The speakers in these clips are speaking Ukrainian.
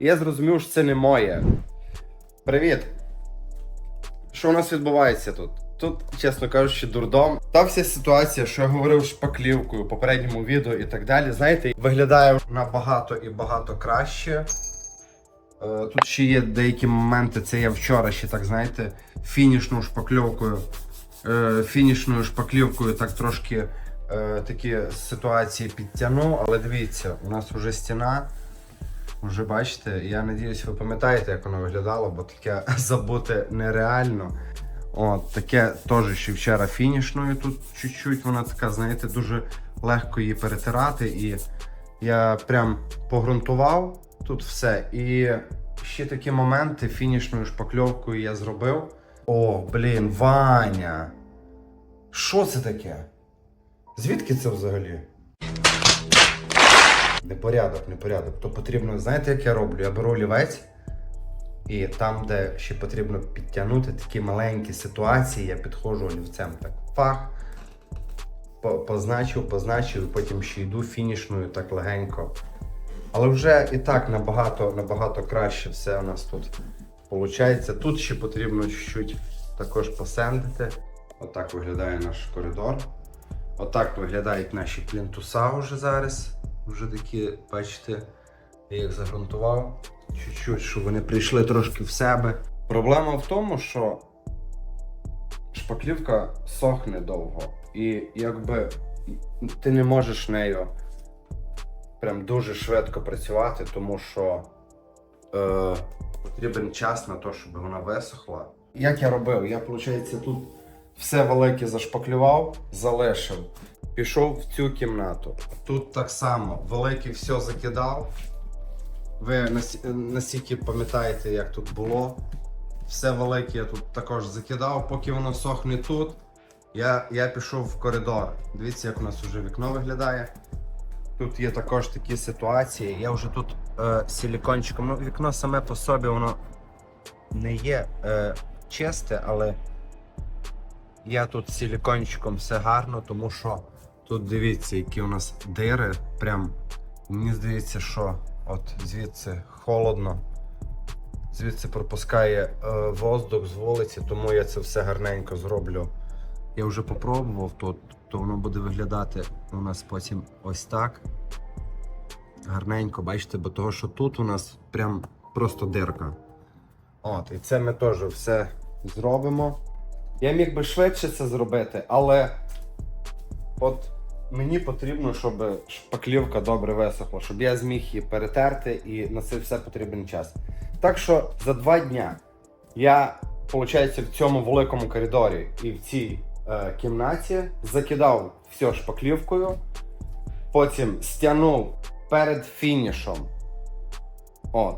І я зрозумів, що це не моє. Привіт! Що у нас відбувається тут? Тут, чесно кажучи, дурдом. Та вся ситуація, що я говорив шпаклівкою в попередньому відео і так далі, знаєте, виглядає набагато і багато краще. Е, Тут ще є деякі моменти, це я вчора ще так, знаєте, фінішною шпакльовкою, е, фінішною шпаклівкою так трошки е, такі ситуації підтягнув, але дивіться, у нас вже стіна. Вже бачите, я надіюсь, ви пам'ятаєте, як воно виглядало, бо таке забути нереально. От, таке теж ще вчора фінішною тут чуть-чуть, вона така, знаєте, дуже легко її перетирати. І я прям погрунтував тут все. І ще такі моменти фінішною шпакльовкою я зробив. О, блін, Ваня! Що це таке? Звідки це взагалі? Непорядок, непорядок. То потрібно, знаєте, як я роблю? Я беру олівець, і там, де ще потрібно підтягнути такі маленькі ситуації, я підходжу олівцем так. Фах. Позначив, позначив, і потім ще йду фінішною так легенько. Але вже і так набагато, набагато краще все у нас тут виходить. Тут ще потрібно чуть-чуть також посендити. Отак виглядає наш коридор. Отак виглядають наші плінтуса вже зараз. Вже такі, бачите, я їх загрунтував чуть-чуть, щоб вони прийшли трошки в себе. Проблема в тому, що шпаклівка сохне довго. І якби ти не можеш нею прям дуже швидко працювати, тому що е, потрібен час на те, щоб вона висохла. Як я робив? Я, виходить, тут все велике зашпаклював, залишив. Пішов в цю кімнату. Тут так само велике все закидав. Ви настільки пам'ятаєте, як тут було. Все велике я тут також закидав, поки воно сохне тут. Я, я пішов в коридор. Дивіться, як у нас вже вікно виглядає. Тут є також такі ситуації. Я вже тут е, силікончиком. Ну, вікно саме по собі воно не є е, чисте, але я тут силікончиком все гарно, тому що тут дивіться, які у нас дири. Прям мені здається, що от звідси холодно. Звідси пропускає е, воздух з вулиці, тому я це все гарненько зроблю. Я вже попробував тут, то воно буде виглядати у нас потім ось так. Гарненько, бачите, бо того, що тут у нас прям просто дирка. От, і це ми теж все зробимо. Я міг би швидше це зробити, але от мені потрібно, щоб шпаклівка добре висохла, щоб я зміг її перетерти, і на це все потрібен час. Так що за два дня я, виходить, в цьому великому коридорі і в цій е, кімнаті закидав все шпаклівкою, потім стягнув перед фінішом. От.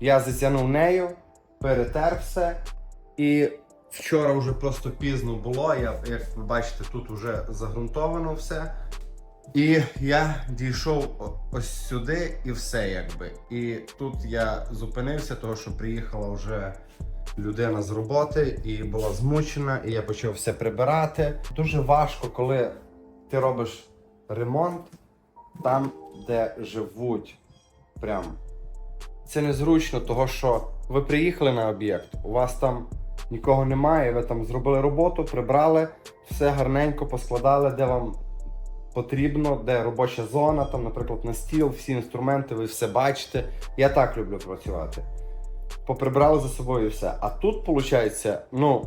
Я затягнув нею, перетер все. І вчора вже просто пізно було. Я, як ви бачите, тут вже загрунтовано все. І я дійшов ось сюди і все якби. І тут я зупинився, тому що приїхала вже людина з роботи і була змучена, і я почав все прибирати. Дуже важко, коли ти робиш ремонт там, де живуть. Прям. Це незручно, того що ви приїхали на об'єкт, у вас там нікого немає, ви там зробили роботу, прибрали, все гарненько поскладали, де вам потрібно, де робоча зона, там, наприклад, на стіл, всі інструменти, ви все бачите. Я так люблю працювати. Поприбрали за собою все. А тут, виходить, ну,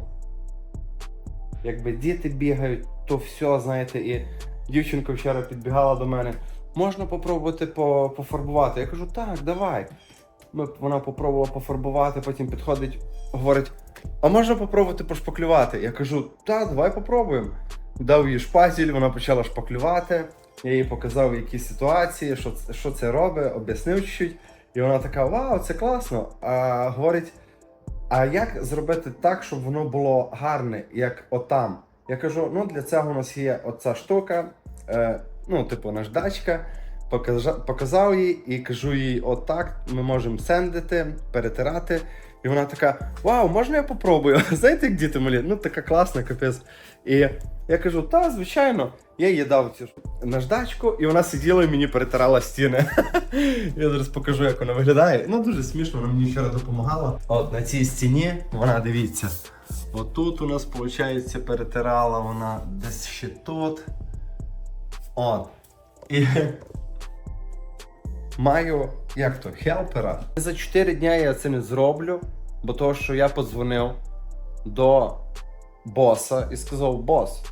якби діти бігають, то все, знаєте, і дівчинка вчора підбігала до мене. Можна попробувати пофарбувати. Я кажу, так, давай. Ми, вона попробувала пофарбувати, потім підходить, говорить: а можна попробувати пошпаклювати? Я кажу, так, давай попробуємо. Дав їй шпазіль, вона почала шпаклювати. Я їй показав які ситуації, що, це- що це робить, об'яснив чуть-чуть. І вона така: Вау, це класно. А говорить: а як зробити так, щоб воно було гарне, як отам? Я кажу: ну для цього у нас є оця штука, е, ну, типу, наждачка. Показа- Показав їй і кажу їй: отак ми можемо сендити, перетирати. І вона така: Вау, можна я попробую? Знаєте, як діти малі? Ну така класна, капець. І я кажу, та, звичайно. Я їй дав цю наждачку, і вона сиділа і мені перетирала стіни. Я зараз покажу, як вона виглядає. Ну, дуже смішно, вона мені вчора допомагала. От на цій стіні вона дивіться. Отут у нас, виходить, перетирала вона десь ще тут. От. І маю, як то, хелпера. За 4 дня я це не зроблю, бо того, що я подзвонив до боса і сказав: бос,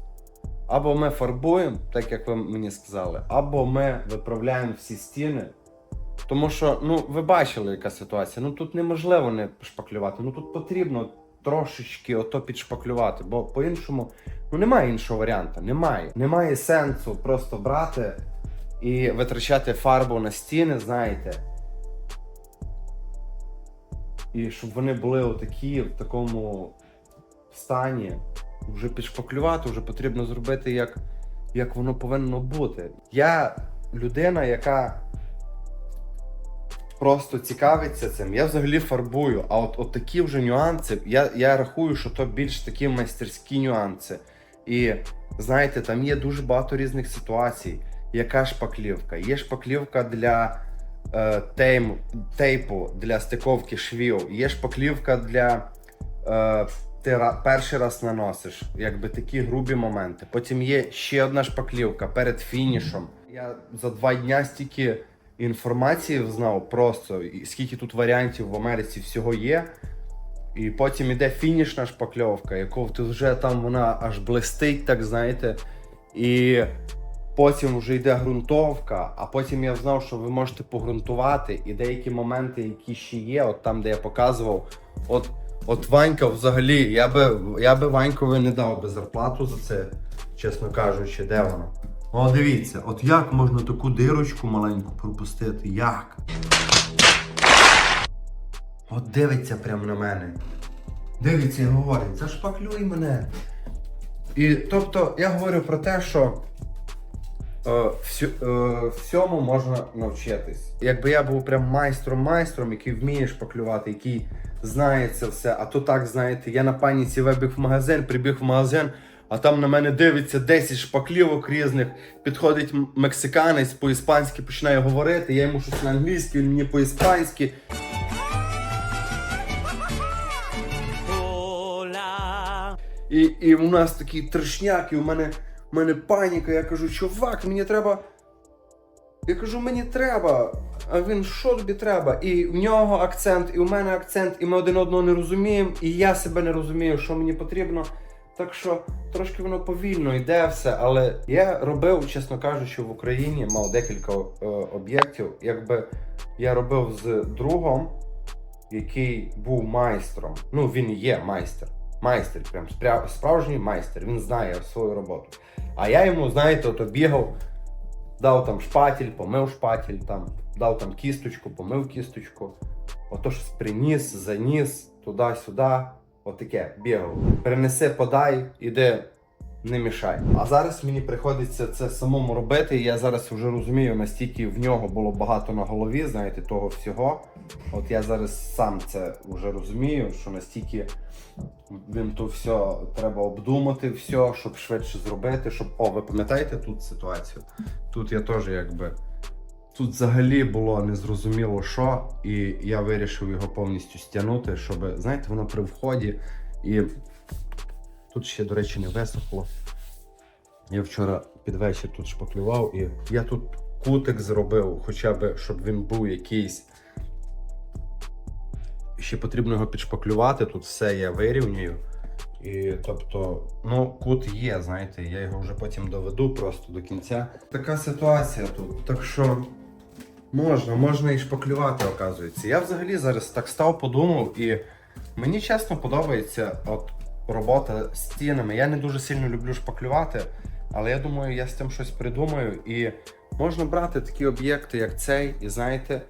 або ми фарбуємо, так як ви мені сказали, або ми виправляємо всі стіни. Тому що, ну, ви бачили, яка ситуація. Ну тут неможливо не шпаклювати. Ну тут потрібно трошечки ото підшпаклювати, бо по-іншому ну немає іншого варіанту. Немає. Немає сенсу просто брати і витрачати фарбу на стіни, знаєте. І щоб вони були отакі в такому стані, вже підшпаклювати, вже потрібно зробити як, як воно повинно бути. Я людина, яка просто цікавиться цим. Я взагалі фарбую. А от, от такі вже нюанси, я, я рахую, що то більш такі майстерські нюанси. І знаєте, там є дуже багато різних ситуацій. Яка шпаклівка? Є шпаклівка для е, тейм, тейпу, для стиковки швів, є шпаклівка для. Е, ти перший раз наносиш, якби такі грубі моменти. Потім є ще одна шпаклівка перед фінішом. Я за два дня стільки інформації знав просто, скільки тут варіантів в Америці всього є. І потім іде фінішна шпакльовка, яку ти вже там вона аж блистить, так знаєте. І потім вже йде ґрунтовка, а потім я знав, що ви можете погрунтувати, і деякі моменти, які ще є, от там, де я показував, от, от Ванька взагалі, я би, я би Ванькові не дав би зарплату за це, чесно кажучи, де воно. О, дивіться, от як можна таку дирочку маленьку пропустити? Як? От дивиться прямо на мене. Дивиться і говорить, зашпаклюй мене. І тобто я говорю про те, що всю, е, всьому можна навчитись. Якби я був прям майстром-майстром, який вміє шпаклювати, який знає це все, а то так, знаєте, я на паніці вибіг в магазин, прибіг в магазин, а там на мене дивиться 10 шпаклівок різних, підходить мексиканець по-іспанськи починає говорити, я йому щось на англійській, він мені по-іспанськи. І, і у нас такий трешняк, і у мене, у мене паніка. Я кажу, чувак, мені треба. Я кажу, мені треба. А він що тобі треба? І в нього акцент, і у мене акцент, і ми один одного не розуміємо, і я себе не розумію, що мені потрібно. Так що трошки воно повільно йде все, але я робив, чесно кажучи, в Україні мав декілька е, об'єктів. Якби я робив з другом, який був майстром. Ну, він є майстер. Майстер, прям справжній майстер, він знає свою роботу. А я йому, знаєте, ото бігав, дав там шпатель, помив шпатель, там, дав там кісточку, помив кісточку. Ото щось приніс, заніс, туди-сюди. Отаке, бігав. Перенеси, подай, іди, не мішай. А зараз мені приходиться це самому робити. І я зараз вже розумію, настільки в нього було багато на голові, знаєте, того всього. От я зараз сам це вже розумію, що настільки він то все треба обдумати, все, щоб швидше зробити. Щоб. О, ви пам'ятаєте тут ситуацію? Тут я теж якби. Тут взагалі було незрозуміло що, і я вирішив його повністю стягнути, щоб, знаєте, воно при вході. І тут ще, до речі, не висохло. Я вчора під вечір тут шпаклював, і я тут кутик зробив, хоча б, щоб він був якийсь. Ще потрібно його підшпаклювати, тут все я вирівнюю. І тобто, ну, кут є, знаєте, я його вже потім доведу просто до кінця. Така ситуація тут. Так що можна, можна і шпаклювати, оказується. Я взагалі зараз так став, подумав, і мені чесно подобається от робота з стінами. Я не дуже сильно люблю шпаклювати, але я думаю, я з цим щось придумаю. І можна брати такі об'єкти, як цей, і знаєте,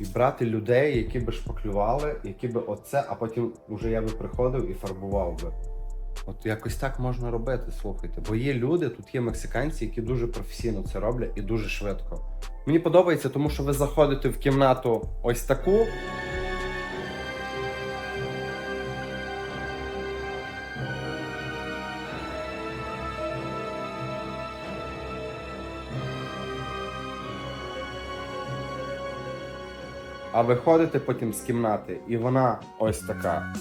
і брати людей, які би шпаклювали, які би оце, а потім вже я би приходив і фарбував би. От якось так можна робити, слухайте. Бо є люди, тут є мексиканці, які дуже професійно це роблять і дуже швидко. Мені подобається, тому що ви заходите в кімнату ось таку. А виходите потім з кімнати, і вона ось така.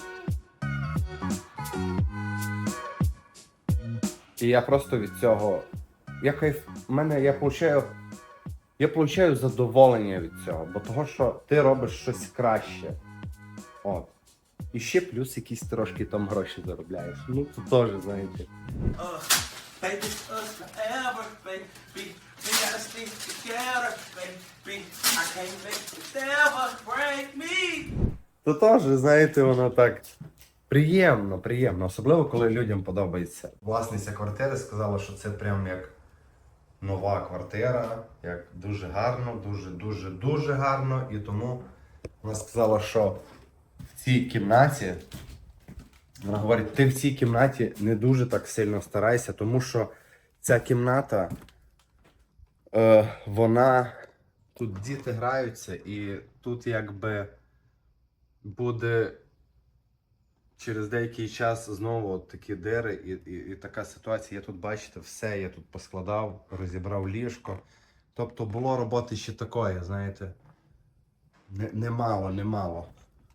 І я просто від цього. Я кайф. мене я получаю. Я получаю задоволення від цього, бо того, що ти робиш щось краще. От. І ще плюс якісь трошки там гроші заробляєш. Ну, це теж, знаєте. We gotta stick together, baby. I can't make the devil break me. То теж, знаєте, воно так приємно, приємно, особливо коли людям подобається. Власниця квартири сказала, що це прям як нова квартира, як дуже гарно, дуже, дуже, дуже гарно. І тому вона сказала, що в цій кімнаті. Вона говорить, ти в цій кімнаті не дуже так сильно старайся, тому що ця кімната, е, вона тут діти граються, і тут якби буде через деякий час знову такі дири і, і, і така ситуація. Я тут, бачите, все я тут поскладав, розібрав ліжко. Тобто було роботи ще такої, знаєте. Немало, немало.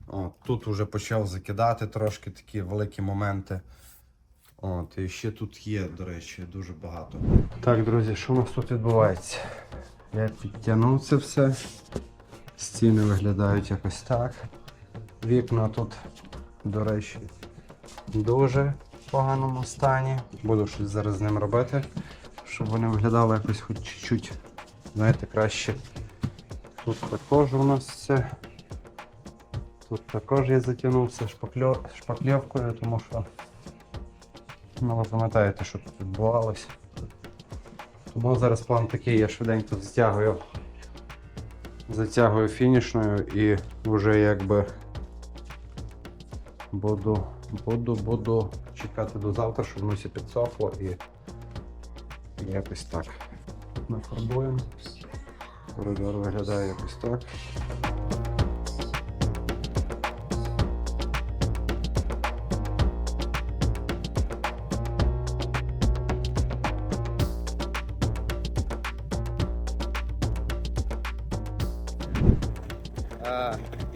От, тут вже почав закидати трошки такі великі моменти. От, і ще тут є, до речі, дуже багато. Так, друзі, що у нас тут відбувається? Я підтягнув це все. Стіни виглядають якось так. Вікна тут, до речі, в дуже поганому стані. Буду щось зараз з ним робити, щоб вони виглядали якось хоч чуть-чуть, знаєте, краще. Тут також у нас все. Тут також я затягнувся шпакльо... шпакльовкою, тому що ну, ви пам'ятаєте, що тут відбувалося. Тому зараз план такий, я швиденько затягую, затягую фінішною і вже якби буду, буду, буду чекати до завтра, щоб все підсохло і якось так. Нафарбуємо. Коридор виглядає якось так.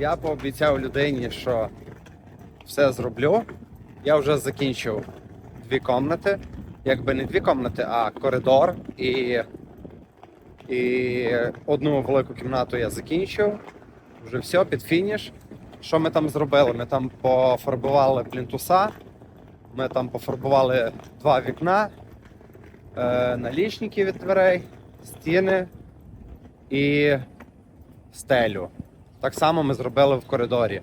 Я пообіцяв людині, що все зроблю. Я вже закінчив дві комнати. Якби не дві комнати, а коридор. І, і одну велику кімнату я закінчив. Вже все, під фініш. Що ми там зробили? Ми там пофарбували плінтуса, ми там пофарбували два вікна, е, налічники від дверей, стіни і стелю. Так само ми зробили в коридорі.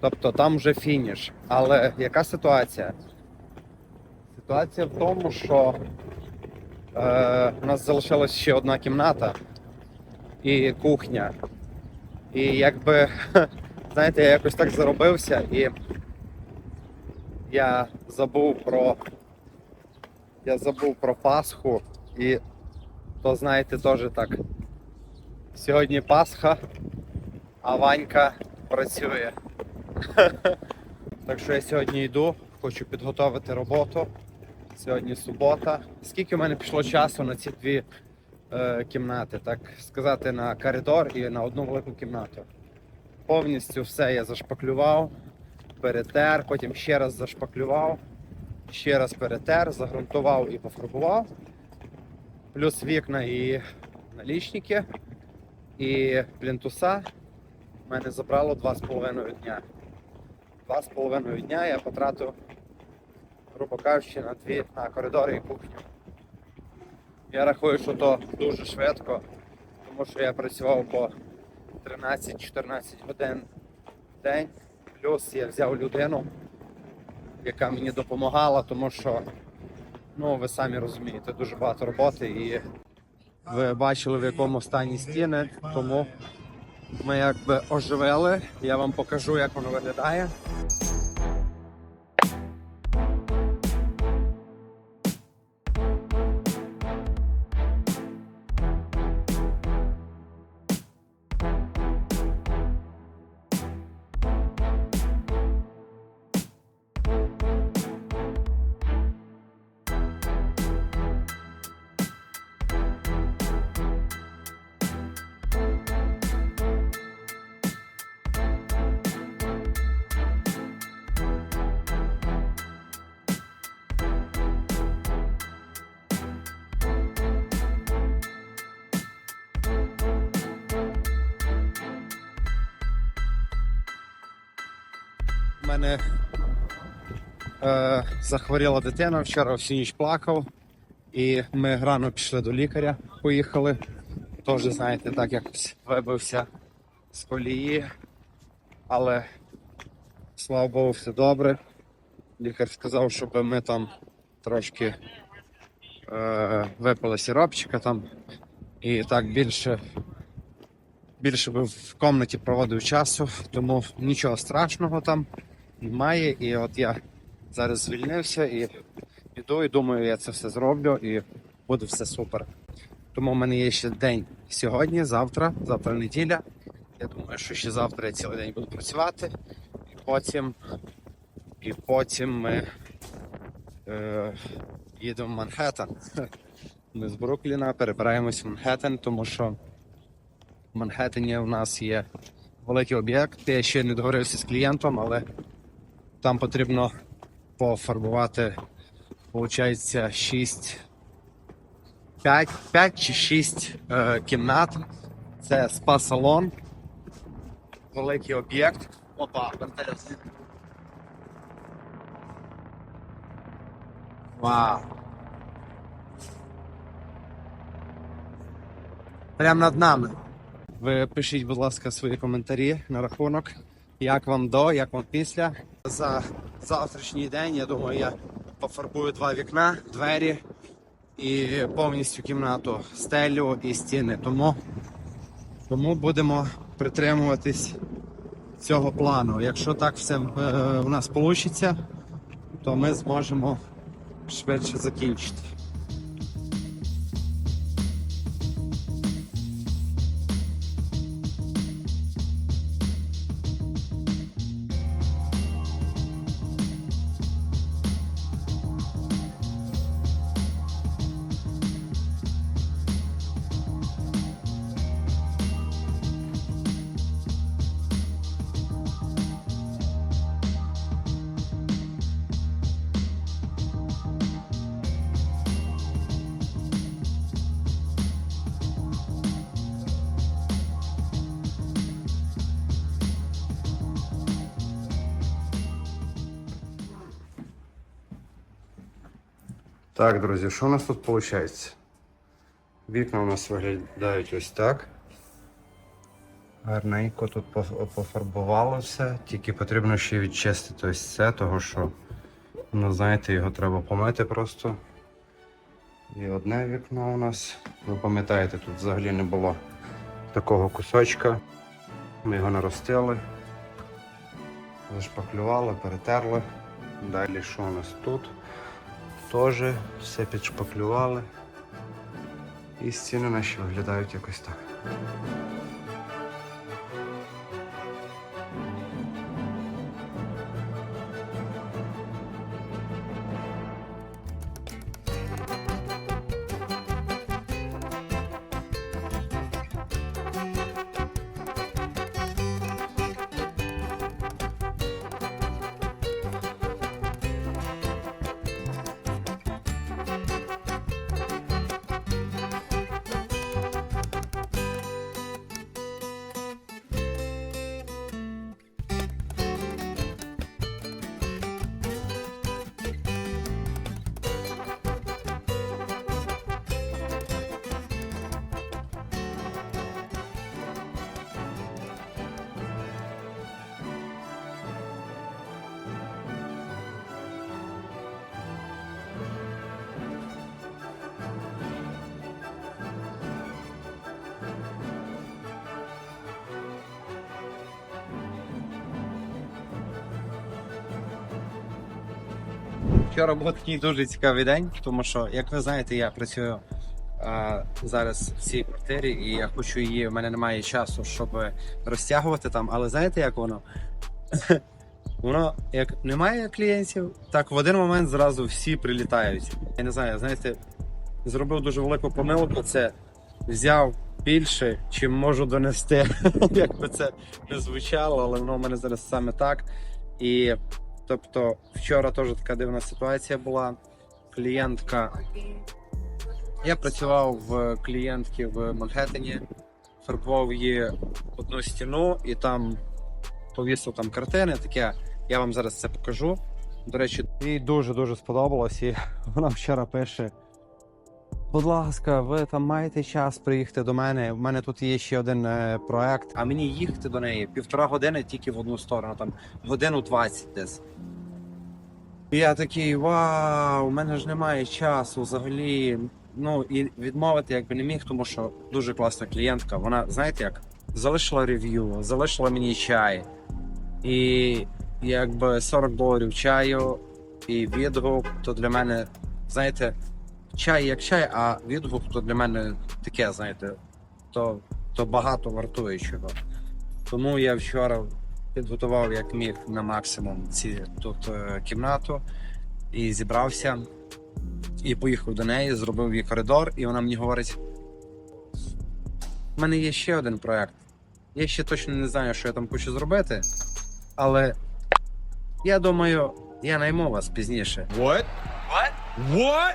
Тобто там вже фініш. Але яка ситуація? Ситуація в тому, що е, у нас залишилась ще одна кімната і кухня. І якби, знаєте, я якось так заробився і я забув про. Я забув про Пасху і то знаєте теж так. Сьогодні Пасха, а Ванька працює. Так що я сьогодні йду, хочу підготувати роботу. Сьогодні субота. Скільки в мене пішло часу на ці дві е, кімнати, так сказати, на коридор і на одну велику кімнату. Повністю все я зашпаклював, перетер, потім ще раз зашпаклював, ще раз перетер, загрунтував і пофарбував. Плюс вікна і налічники, і плінтуса. В мене забрало 2,5 дня. Два з половиною дня я потратив, грубо кажучи, на дві на коридори і кухню. Я рахую, що то дуже швидко, тому що я працював по 13-14 годин в день. Плюс я взяв людину, яка мені допомагала, тому що, ну, ви самі розумієте, дуже багато роботи і ви бачили в якому стані стіни, тому ми якби оживили. Я вам покажу, як воно виглядає. У мене е, захворіла дитина, вчора всю ніч плакав, і ми рано пішли до лікаря, поїхали. Теж, знаєте, так якось вибився з колії, але слава Богу, все добре. Лікар сказав, щоб ми там трошки е, випили сиропчика там і так більше, більше би в кімнаті проводив часу, тому нічого страшного там немає. І от я зараз звільнився і піду, і думаю, я це все зроблю і буде все супер. Тому в мене є ще день сьогодні, завтра, завтра неділя. Я думаю, що ще завтра я цілий день буду працювати, і потім, і потім ми е, їдемо в Манхеттен. Ми з Брукліна перебираємось в Манхеттен, тому що в Манхеттені у нас є великий об'єкт. Я ще не договорився з клієнтом, але там потрібно пофарбувати, виходить, 6 5, 5 чи 6 е, кімнат. Це спа-салон, великий об'єкт. Опа, вертольот. Вау. Прямо над нами. Ви пишіть, будь ласка, свої коментарі на рахунок, як вам до, як вам після. За завтрашній день, я думаю, я пофарбую два вікна, двері і повністю кімнату, стелю і стіни. Тому, тому будемо притримуватись цього плану. Якщо так все е, у нас вийде, то ми зможемо швидше закінчити. Так, друзі, що у нас тут виходить? Вікна у нас виглядають ось так. Гарненько тут поф- пофарбувало все, тільки потрібно ще відчистити ось це, того що, ну знаєте, його треба помити просто. І одне вікно у нас. Ви пам'ятаєте, тут взагалі не було такого кусочка. Ми його наростили, зашпаклювали, перетерли. Далі що у нас тут? Теж все підшпаклювали. І стіни наші виглядають якось так. Вчора був такий дуже цікавий день, тому що, як ви знаєте, я працюю а, зараз в цій квартирі, і я хочу її. в мене немає часу, щоб розтягувати там. Але знаєте, як воно? Воно як немає клієнтів, так в один момент зразу всі прилітають. Я не знаю, знаєте, зробив дуже велику помилку. Це взяв більше, чим можу донести. Як би це не звучало, але воно в мене зараз саме так. І тобто, вчора теж така дивна ситуація була. Клієнтка. Я працював в клієнтки в Манхеттені, фарбував її одну стіну і там повісив там картини, таке Я вам зараз це покажу. До речі, Їй дуже-дуже сподобалось, і вона вчора пише. Будь ласка, ви там маєте час приїхати до мене. У мене тут є ще один е, проект. а мені їхати до неї півтора години тільки в одну сторону, там годину 20 десь. І я такий, вау, у мене ж немає часу взагалі. Ну і відмовити якби не міг, тому що дуже класна клієнтка. Вона, знаєте як, залишила рев'ю, залишила мені чай. І якби 40 доларів чаю і відгук, то для мене, знаєте, чай як чай, а відгук то для мене таке, знаєте, то, то багато вартує чого. Тому я вчора підготував як міг на максимум ці тут е, кімнату і зібрався. І поїхав до неї, зробив їй коридор, і вона мені говорить: у мене є ще один проект. Я ще точно не знаю, що я там хочу зробити, але я думаю, я найму вас пізніше. What? What? What?